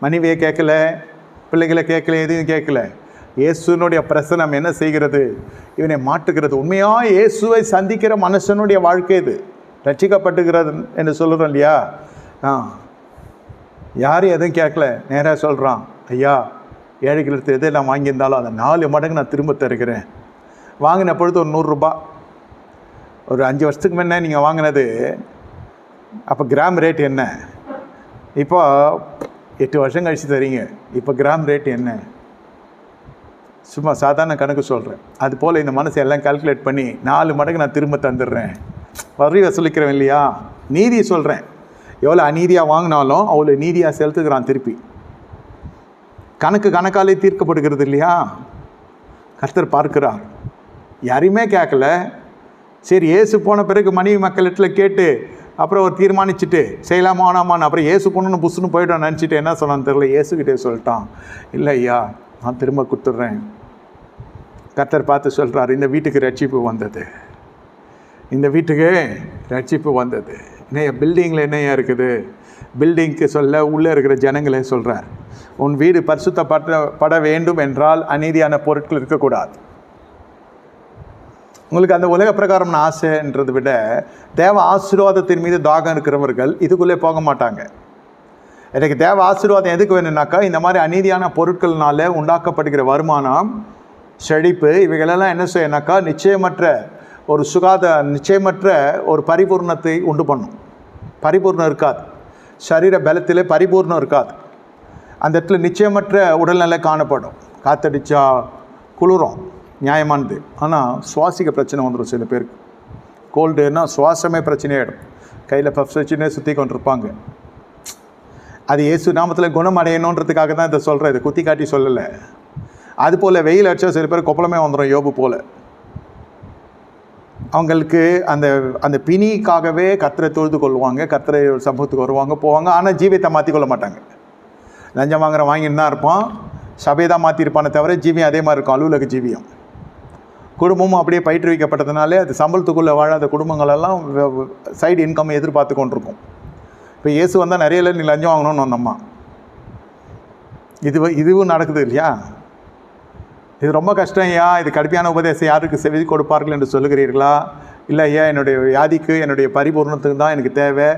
மனைவியை கேட்கல பிள்ளைகளை கேட்கல எதையும் கேட்கல. இயேசுனுடைய பிரசனம் என்ன செய்கிறது? இவனை மாற்றுகிறது. உண்மையாக இயேசுவை சந்திக்கிற மனுஷனுடைய வாழ்க்கை இது. ரட்சிக்கப்பட்டுகிறது என்று சொல்கிறோம் இல்லையா? ஆ. யாரும் எதுவும் கேட்கல. நேராக சொல்கிறான் ஐயா ஏழைகளுக்கு எதை நான் வாங்கியிருந்தாலும் அதை நாலு மடங்கு நான் திரும்ப தருகிறேன். வாங்கின பொழுது ஒரு நூறுரூபா ஒரு அஞ்சு வருஷத்துக்கு முன்னே நீங்கள் வாங்கினது அப்போ கிராம் ரேட் என்ன? இப்போ எட்டு வருஷம் கழிச்சு தரீங்க. இப்போ கிராம் ரேட் என்ன? சும்மா சாதாரண கணக்கு சொல்கிறேன் அது போல் இந்த மனசை எல்லாம் கால்குலேட் பண்ணி நாலு மடங்கு நான் திரும்ப தந்துடுறேன். வரி வசூலிக்கிறேன் இல்லையா? நீதி சொல்கிறேன் எவ்வளோ அநீதியாக வாங்கினாலும் அவ்வளோ நீதியாக செலுத்துக்கிறான் திருப்பி. கணக்கு கணக்காலே தீர்க்கப்படுகிறது இல்லையா? கர்த்தர் பார்க்கிறார். யாரையுமே கேட்கல. சரி ஏசு போன பிறகு மனைவி மக்களிடத்தில் கேட்டு அப்புறம் ஒரு தீர்மானிச்சுட்டு செய்யலாமா வேணாமான்னு. அப்புறம் ஏசு பொண்ணுன்னு புஷ்ஷுன்னு போய்ட்டோம் நினச்சிட்டு என்ன சொன்னான்னு தெரில ஏசுக்கிட்டே சொல்லிட்டான். இல்லை ஐயா நான் திரும்ப கொடுத்துட்றேன். கர்த்தர் பார்த்து சொல்கிறார் இந்த வீட்டுக்கு ரட்சிப்பு வந்தது. இந்த வீட்டுக்கு ரட்சிப்பு வந்தது. என்னையா பில்டிங்கில் என்னையா இருக்குது? பில்டிங்க்கு சொல்ல உள்ளே இருக்கிற ஜனங்களே சொல்கிறார் உன் வீடு பரிசுத்தப்பட பட வேண்டும் என்றால் அநீதியான பொருட்கள் இருக்கக்கூடாது. உங்களுக்கு அந்த உலக பிரகாரம்னு ஆசைன்றதை விட தேவ ஆசீர்வாதத்தின் மீது தாகம் இருக்கிறவர்கள் இதுக்குள்ளே போக மாட்டாங்க. எனக்கு தேவ ஆசீர்வாதம் எதுக்கு வேணும்னாக்கா இந்த மாதிரி அநீதியான பொருட்கள்னால உண்டாக்கப்படுகிற வருமானம் செழிப்பு இவைகளெல்லாம் என்ன செய்யணாக்கா நிச்சயமற்ற ஒரு சுகாத நிச்சயமற்ற ஒரு பரிபூர்ணத்தை உண்டு பண்ணும். பரிபூர்ணம் இருக்காது. சரீர பலத்திலே பரிபூர்ணம் இருக்காது. அந்த இடத்துல நிச்சயமற்ற உடல்நிலை காணப்படும். காத்தடிச்சா குளிரும். நியாயமானது. ஆனால் சுவாசிக்க பிரச்சனை வந்துடும் சில பேருக்கு. கோல்டுன்னா சுவாசமே பிரச்சனையாயிடும். கையில் பஃப்ஸ் வச்சுன்னே சுற்றி கொண்டிருப்பாங்க. அது இயேசு நாமத்தில் குணம் அடையணுன்றதுக்காக தான் இதை சொல்கிறேன் இதை குத்தி காட்டி சொல்லலை. அது போல் வெயில் அடித்தா சில பேர் கொப்பளமே வந்துடும் யோபு போல். அவங்களுக்கு அந்த அந்த பிணிக்காகவே கத்தரை தொழுது கொள்வாங்க. கத்தரை சமூகத்துக்கு வருவாங்க போவாங்க. ஆனால் ஜீவியத்தை மாற்றி கொள்ள மாட்டாங்க. லஞ்சம் வாங்குற வாங்கிட்டு தான் இருப்பான். சபையை தான் மாற்றிருப்பானே தவிர ஜீவியம் அதே மாதிரி இருக்கும். அலுவலக ஜீவியம். குடும்பமும் அப்படியே பயிற்றுவிக்கப்பட்டதுனாலே அது சம்பளத்துக்குள்ளே வாழாத குடும்பங்களெல்லாம் சைடு இன்கம் எதிர்பார்த்து கொண்டிருக்கும். இப்போ இயேசு வந்தால் நிறைய நீ லஞ்சம் வாங்கணும்னு வந்தம்மா. இது இதுவும் நடக்குது இல்லையா? இது ரொம்ப கஷ்டம் ஐயா. இது கடுமையான உபதேசம். யாருக்கு செவி கொடுப்பார்கள் என்று சொல்லுகிறீர்களா? இல்லை ஐயா என்னுடைய வியாதிக்கு என்னுடைய பரிபூர்ணத்துக்கு தான் எனக்கு தேவை.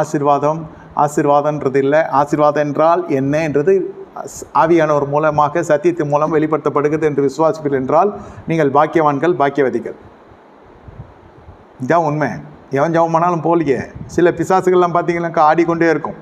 ஆசீர்வாதம் ஆசீர்வாதன்றது இல்லை. ஆசீர்வாதம் என்றால் என்ன என்றது ஆவியானவர் மூலமாக சத்தியத்தின் மூலம் வெளிப்படுத்தப்படுகிறது என்று விசுவாசிப்பீர்கள் என்றால் நீங்கள் பாக்கியவான்கள் பாக்கியவதிகள். இதான் உண்மை. எவன் ஜெபம் பண்ணாலும் போலியே. சில பிசாசுகள்லாம் பார்த்தீங்கன்னாக்கா ஆடிக்கொண்டே இருக்கும்.